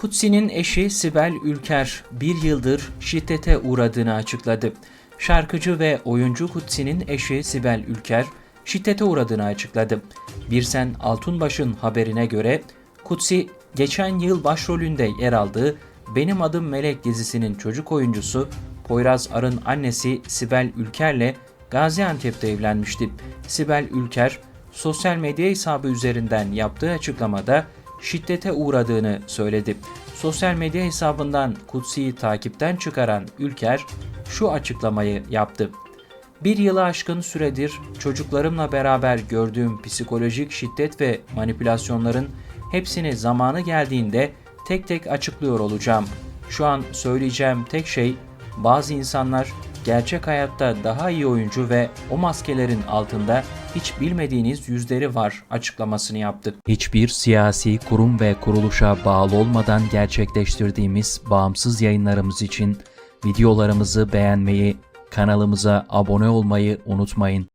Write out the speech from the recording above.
Kutsi'nin eşi Sibel Ülker bir yıldır şiddete uğradığını açıkladı. Şarkıcı ve oyuncu Kutsi'nin eşi Sibel Ülker şiddete uğradığını açıkladı. Birsen Altunbaş'ın haberine göre Kutsi geçen yıl başrolünde yer aldığı Benim Adım Melek dizisinin çocuk oyuncusu Poyraz Ar'ın annesi Sibel Ülker'le Gaziantep'te evlenmişti. Sibel Ülker sosyal medya hesabı üzerinden yaptığı açıklamada şiddete uğradığını söyledi. Sosyal medya hesabından Kutsi'yi takipten çıkaran Ülker şu açıklamayı yaptı. Bir yılı aşkın süredir çocuklarımla beraber gördüğüm psikolojik şiddet ve manipülasyonların hepsini zamanı geldiğinde tek tek açıklıyor olacağım. Şu an söyleyeceğim tek şey bazı insanlar gerçek hayatta daha iyi oyuncu ve o maskelerin altında hiç bilmediğiniz yüzleri var açıklamasını yaptı. Hiçbir siyasi kurum ve kuruluşa bağlı olmadan gerçekleştirdiğimiz bağımsız yayınlarımız için videolarımızı beğenmeyi, kanalımıza abone olmayı unutmayın.